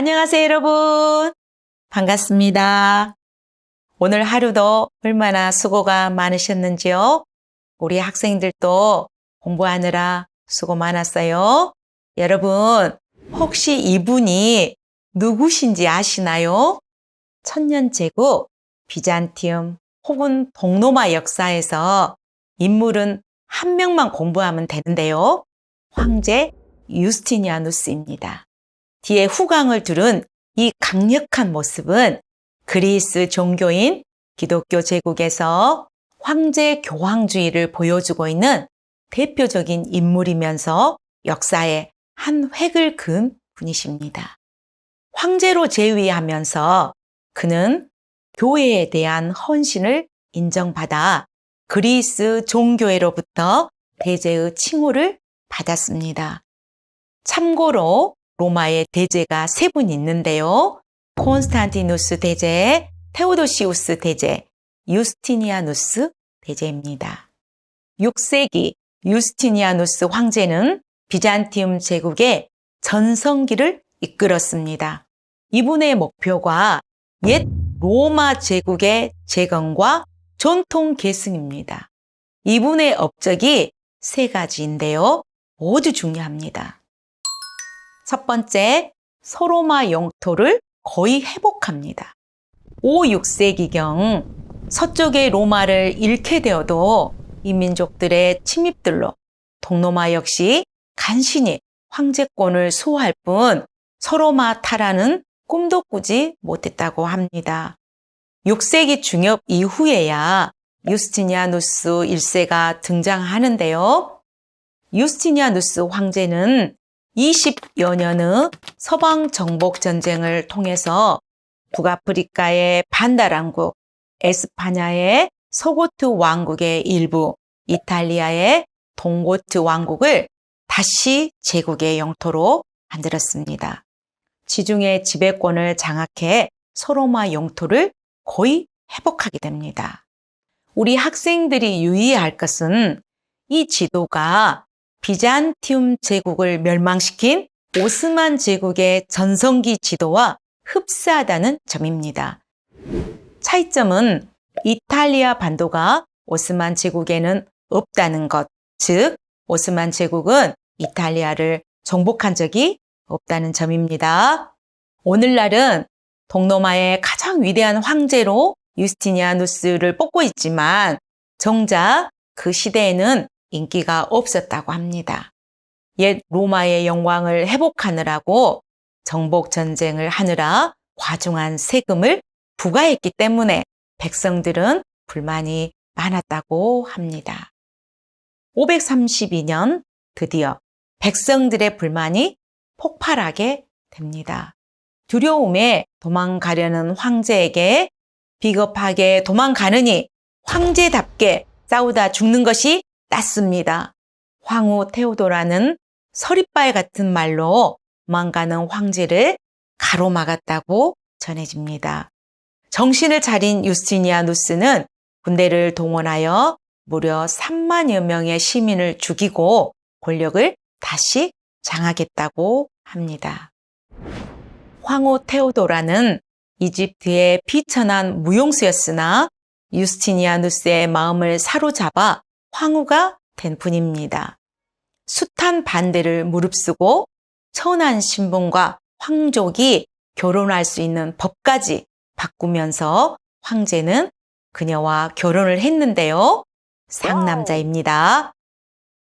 안녕하세요, 여러분. 반갑습니다. 오늘 하루도 얼마나 수고가 많으셨는지요? 우리 학생들도 공부하느라 수고 많았어요. 여러분, 혹시 이분이 누구신지 아시나요? 천년제국 비잔티움 혹은 동로마 역사에서 인물은 한 명만 공부하면 되는데요. 황제 유스티니아누스입니다. 뒤에 후광을 두른 이 강력한 모습은 그리스 종교인 기독교 제국에서 황제 교황주의를 보여주고 있는 대표적인 인물이면서 역사에 한 획을 그은 분이십니다. 황제로 재위하면서 그는 교회에 대한 헌신을 인정받아 그리스 종교회로부터 대제의 칭호를 받았습니다. 참고로 로마의 대제가 세 분 있는데요. 콘스탄티누스 대제, 테오도시우스 대제, 유스티니아누스 대제입니다. 6세기 유스티니아누스 황제는 비잔티움 제국의 전성기를 이끌었습니다. 이분의 목표가 옛 로마 제국의 재건과 전통 계승입니다. 이분의 업적이 세 가지인데요. 모두 중요합니다. 첫 번째, 소로마 영토를 거의 회복합니다. 5, 6세기경 서쪽의 로마를 잃게 되어도 이 민족들의 침입들로 동로마 역시 간신히 황제권을 수호할 뿐 서로마 타라는 꿈도 꾸지 못했다고 합니다. 6세기 중엽 이후에야 유스티니아누스 1세가 등장하는데요. 유스티니아누스 황제는 20여 년의 서방 정복 전쟁을 통해서 북아프리카의 반다랑국, 에스파냐의 소고트 왕국의 일부, 이탈리아의 동고트 왕국을 다시 제국의 영토로 만들었습니다. 지중해 지배권을 장악해 소로마 영토를 거의 회복하게 됩니다. 우리 학생들이 유의해야 할 것은 이 지도가 비잔티움 제국을 멸망시킨 오스만 제국의 전성기 지도와 흡사하다는 점입니다. 차이점은 이탈리아 반도가 오스만 제국에는 없다는 것, 즉 오스만 제국은 이탈리아를 정복한 적이 없다는 점입니다. 오늘날은 동로마의 가장 위대한 황제로 유스티니아누스를 뽑고 있지만 정작 그 시대에는 인기가 없었다고 합니다. 옛 로마의 영광을 회복하느라고 정복 전쟁을 하느라 과중한 세금을 부과했기 때문에 백성들은 불만이 많았다고 합니다. 532년 드디어 백성들의 불만이 폭발하게 됩니다. 두려움에 도망가려는 황제에게 비겁하게 도망가느니 황제답게 싸우다 죽는 것이 낫습니다. 황후 테오도라는 서리빨 같은 말로 도망가는 황제를 가로막았다고 전해집니다. 정신을 차린 유스티니아누스는 군대를 동원하여 무려 3만여 명의 시민을 죽이고 권력을 다시 장하겠다고 합니다. 황후 테오도라는 이집트의 비천한 무용수였으나 유스티니아누스의 마음을 사로잡아 황후가 된 분입니다. 숱한 반대를 무릅쓰고 천한 신분과 황족이 결혼할 수 있는 법까지 바꾸면서 황제는 그녀와 결혼을 했는데요. 상남자입니다.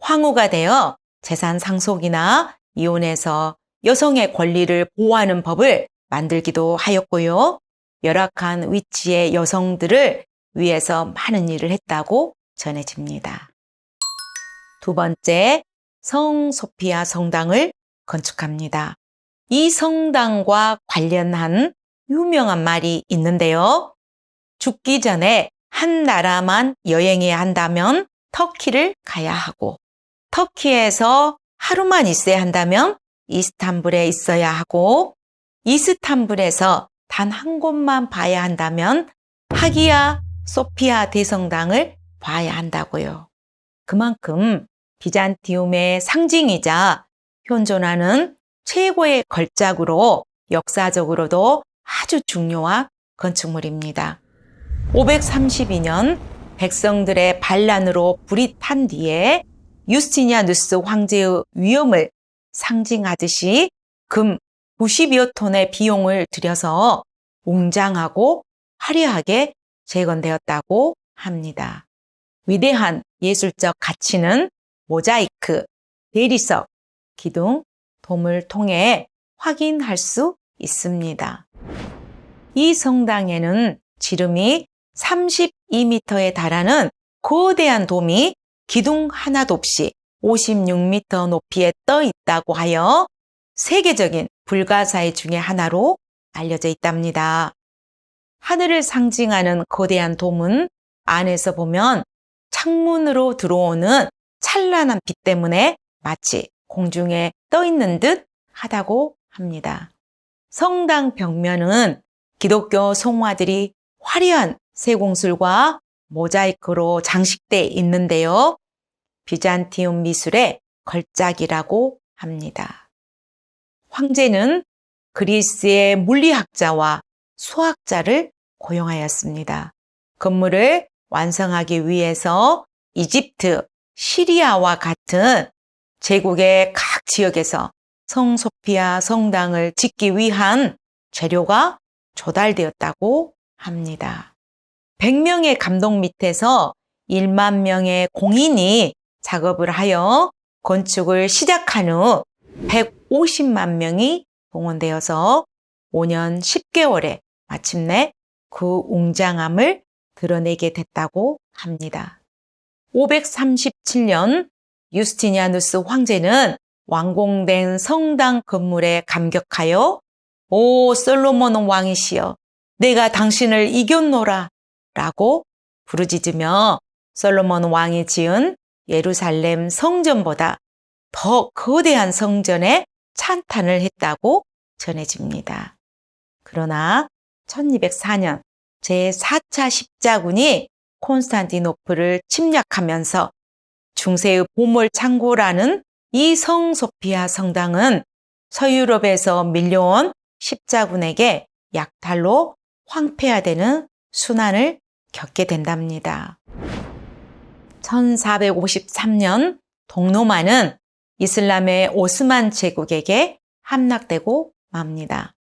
황후가 되어 재산 상속이나 이혼해서 여성의 권리를 보호하는 법을 만들기도 하였고요. 열악한 위치의 여성들을 위해서 많은 일을 했다고 전해집니다. 두 번째, 성 소피아 성당을 건축합니다. 이 성당과 관련한 유명한 말이 있는데요. 죽기 전에 한 나라만 여행해야 한다면 터키를 가야 하고, 터키에서 하루만 있어야 한다면 이스탄불에 있어야 하고, 이스탄불에서 단 한 곳만 봐야 한다면 하기야 소피아 대성당을 봐야 한다고요. 그만큼 비잔티움의 상징이자 현존하는 최고의 걸작으로 역사적으로도 아주 중요한 건축물입니다. 532년 백성들의 반란으로 불이 탄 뒤에 유스티니아누스 황제의 위엄을 상징하듯이 금 90여 톤의 비용을 들여서 웅장하고 화려하게 재건되었다고 합니다. 위대한 예술적 가치는 모자이크, 대리석, 기둥, 돔을 통해 확인할 수 있습니다. 이 성당에는 지름이 32m에 달하는 거대한 돔이 기둥 하나도 없이 56m 높이에 떠 있다고 하여 세계적인 불가사의 중의 하나로 알려져 있답니다. 하늘을 상징하는 거대한 돔은 안에서 보면 창문으로 들어오는 찬란한 빛 때문에 마치 공중에 떠 있는 듯 하다고 합니다. 성당 벽면은 기독교 성화들이 화려한 세공술과 모자이크로 장식돼 있는데요. 비잔티움 미술의 걸작이라고 합니다. 황제는 그리스의 물리학자와 수학자를 고용하였습니다. 건물을 완성하기 위해서 이집트, 시리아와 같은 제국의 각 지역에서 성소피아 성당을 짓기 위한 재료가 조달되었다고 합니다. 100명의 감독 밑에서 1만 명의 공인이 작업을 하여 건축을 시작한 후 150만 명이 동원되어서 5년 10개월에 마침내 그 웅장함을 드러내게 됐다고 합니다. 537년 유스티니아누스 황제는 완공된 성당 건물에 감격하여 오 솔로몬 왕이시여 내가 당신을 이겼노라 라고 부르짖으며 솔로몬 왕이 지은 예루살렘 성전보다 더 거대한 성전에 찬탄을 했다고 전해집니다. 그러나 1204년 제4차 십자군이 콘스탄티노플을 침략하면서 중세의 보물 창고라는 이 성소피아 성당은 서유럽에서 밀려온 십자군에게 약탈로 황폐화되는 순환을 겪게 된답니다. 1453년 동로마는 이슬람의 오스만 제국에게 함락되고 맙니다.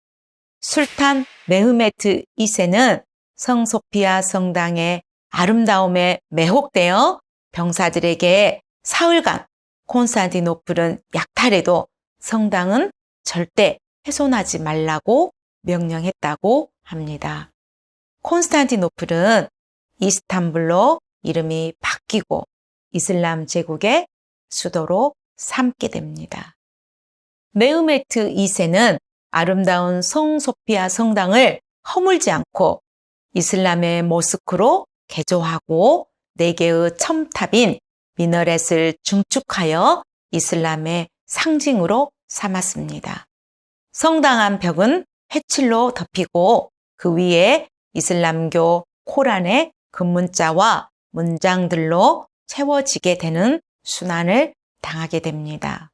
술탄 메흐메트 2세는 성소피아 성당의 아름다움에 매혹되어 병사들에게 사흘간 콘스탄티노플은 약탈해도 성당은 절대 훼손하지 말라고 명령했다고 합니다. 콘스탄티노플은 이스탄불로 이름이 바뀌고 이슬람 제국의 수도로 삼게 됩니다. 메흐메트 2세는 아름다운 성소피아 성당을 허물지 않고 이슬람의 모스크로 개조하고 네 개의 첨탑인 미너렛을 중축하여 이슬람의 상징으로 삼았습니다. 성당한 벽은 해칠로 덮이고 그 위에 이슬람교 코란의 금문자와 문장들로 채워지게 되는 순환을 당하게 됩니다.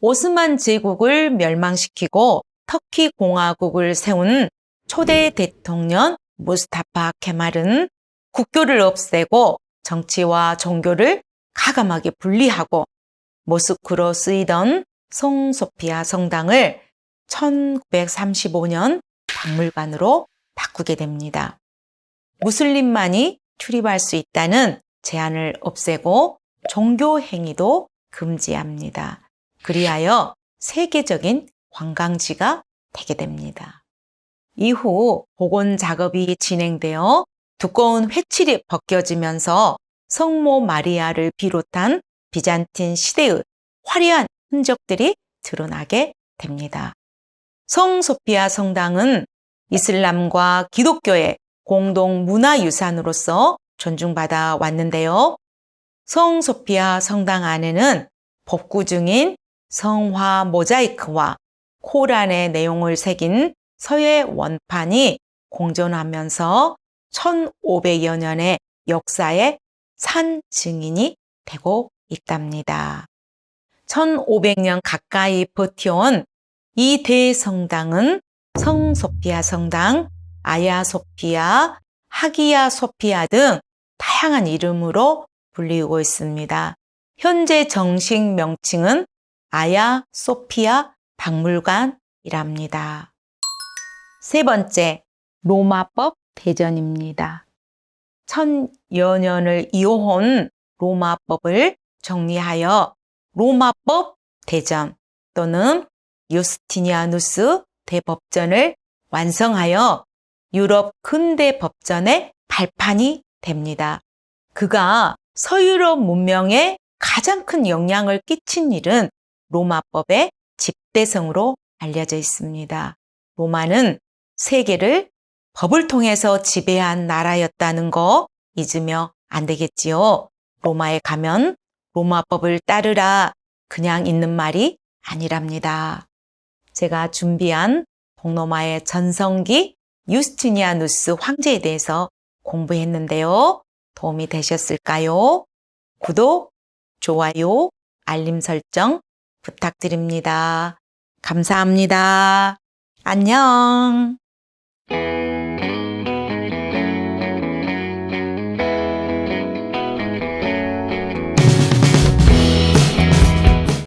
오스만 제국을 멸망시키고 터키 공화국을 세운 초대 대통령 무스타파 케말은 국교를 없애고 정치와 종교를 가감하게 분리하고 모스크로 쓰이던 송소피아 성당을 1935년 박물관으로 바꾸게 됩니다. 무슬림만이 출입할 수 있다는 제한을 없애고 종교 행위도 금지합니다. 그리하여 세계적인 관광지가 되게 됩니다. 이후 복원 작업이 진행되어 두꺼운 회칠이 벗겨지면서 성모 마리아를 비롯한 비잔틴 시대의 화려한 흔적들이 드러나게 됩니다. 성 소피아 성당은 이슬람과 기독교의 공동 문화유산으로서 존중받아 왔는데요. 성 소피아 성당 안에는 복구 중인 성화 모자이크와 코란의 내용을 새긴 서예 원판이 공존하면서 1500여 년의 역사의 산 증인이 되고 있답니다. 1500년 가까이 버텨온 이 대성당은 성소피아 성당, 아야 소피아, 하기야 소피아 등 다양한 이름으로 불리고 있습니다. 현재 정식 명칭은 아야 소피아 박물관이랍니다. 세 번째, 로마법 대전입니다. 천여 년을 이어온 로마법을 정리하여 로마법 대전 또는 유스티니아누스 대법전을 완성하여 유럽 근대 법전의 발판이 됩니다. 그가 서유럽 문명에 가장 큰 영향을 끼친 일은 로마법의 집대성으로 알려져 있습니다. 로마는 세계를 법을 통해서 지배한 나라였다는 거 잊으며 안 되겠지요. 로마에 가면 로마법을 따르라 그냥 있는 말이 아니랍니다. 제가 준비한 동로마의 전성기 유스티니아누스 황제에 대해서 공부했는데요. 도움이 되셨을까요? 구독, 좋아요, 알림 설정 부탁드립니다. 감사합니다. 안녕.